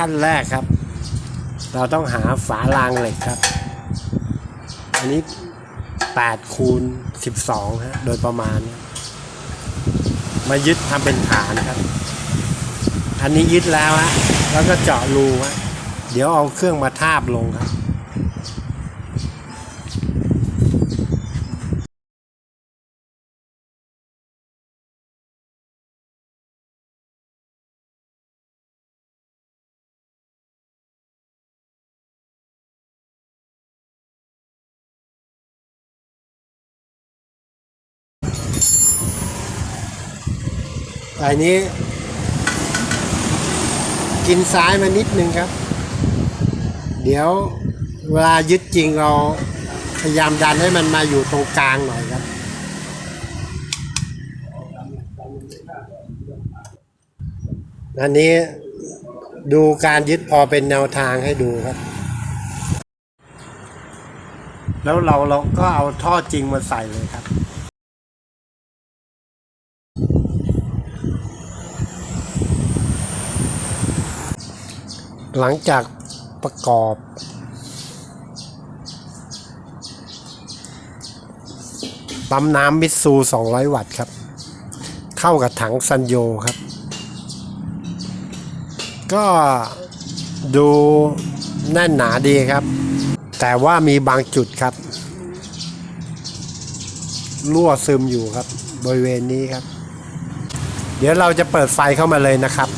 ขั้นแรกครับ เราต้องหาฝารางเหล็กครับ อันนี้8คูณ12ฮะโดยประมาณ มายึดทำเป็นฐานครับ อันนี้ยึดแล้วฮะแล้วก็เจาะรูฮะเดี๋ยวเอาเครื่องมาทาบลงครับ อันนี้ กินซ้ายมานิดนึงครับ เดี๋ยวเวลายึดจริงเราพยายามดันให้มันมาอยู่ตรงกลางหน่อยครับ อันนี้ดูการยึดพอเป็นแนวทางให้ดูครับ แล้วเราเราก็เอาท่อจริงมาใส่เลยครับ หลังจากประกอบ ปั๊มน้ำมิตซู 200 วัตต์ครับ เข้ากับถังซันโยครับ ก็ดูแน่นหนาดีครับ แต่ว่ามีบางจุดครับ รั่วซึมอยู่ครับ บริเวณนี้ครับ เดี๋ยวเราจะเปิดไฟเข้ามาเลยนะครับ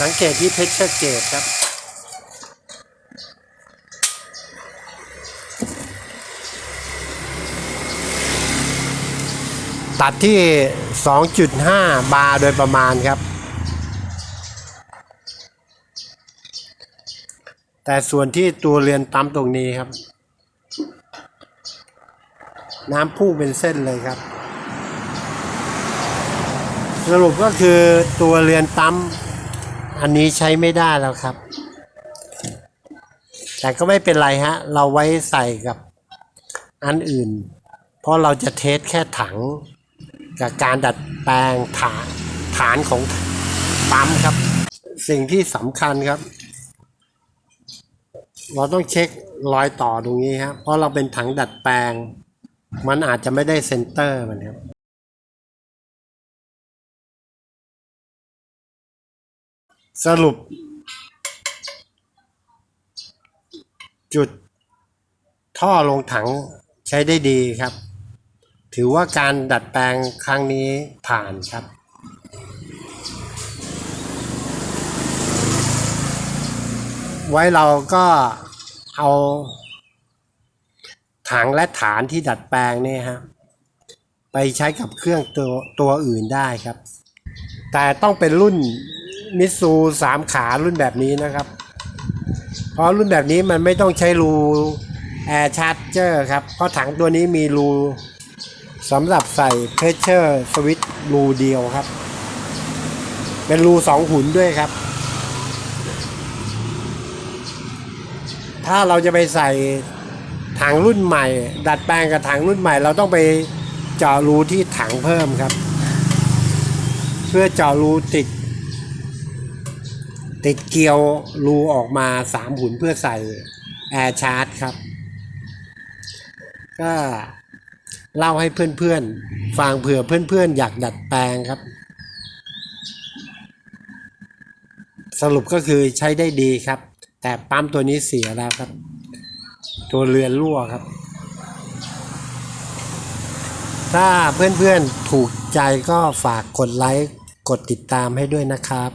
สังเกตที่เพชเชอร์เกตครับ ตัดที่ 2.5 บาร์โดยประมาณครับ แต่ส่วนที่ตัวเรือนปั๊มตรงนี้ครับ น้ำพุ่งเป็นเส้นเลยครับ สรุปก็คือตัวเรือนปั๊ม อันนี้ใช้ไม่ได้แล้วครับ แต่ก็ไม่เป็นไรฮะ เราไว้ใส่กับอันอื่น เพราะเราจะเทสแค่ถัง กับการดัดแปลงฐานฐานของปั๊มครับ สิ่งที่สำคัญครับ เราต้องเช็ครอยต่อตรงนี้ครับเพราะเราเป็นถังดัดแปลง มันอาจจะไม่ได้เซนเตอร์มันครับ สรุป จุดท่อลงถังใช้ได้ดีครับ ถือว่าการดัดแปลงครั้งนี้ผ่านครับไว้เราก็เอา ถังและฐานที่ดัดแปลงเนี่ยฮะไปใช้กับเครื่องตัวตัวอื่นได้ครับ แต่ต้องเป็นรุ่น มิตซูสามขารุ่นแบบนี้นะครับ เพราะรุ่นแบบนี้มันไม่ต้องใช้รูแอร์ชาร์จเจอร์ครับ เพราะถังตัวนี้มีรูสำหรับใส่เพชเชอร์สวิตรูเดียวครับ เป็นรูสองหุ่นด้วยครับ ถ้าเราจะไปใส่ถังรุ่นใหม่ ดัดแปลงกับถังรุ่นใหม่ เราต้องไปเจาะรูที่ถังเพิ่มครับ เพื่อเจาะรูติด ติดเกลียวรูออกมาสามหุ่นเพื่อใส่แอร์ชาร์จครับ ก็เล่าให้เพื่อนๆ ฟังเผื่อเพื่อนๆ อยากดัดแปลงครับ สรุปก็คือใช้ได้ดีครับ แต่ปั๊มตัวนี้เสียแล้วครับ ตัวเรือนรั่วครับ ถ้าเพื่อนๆ ถูกใจก็ฝากกดไลค์ กดติดตามให้ด้วยนะครับ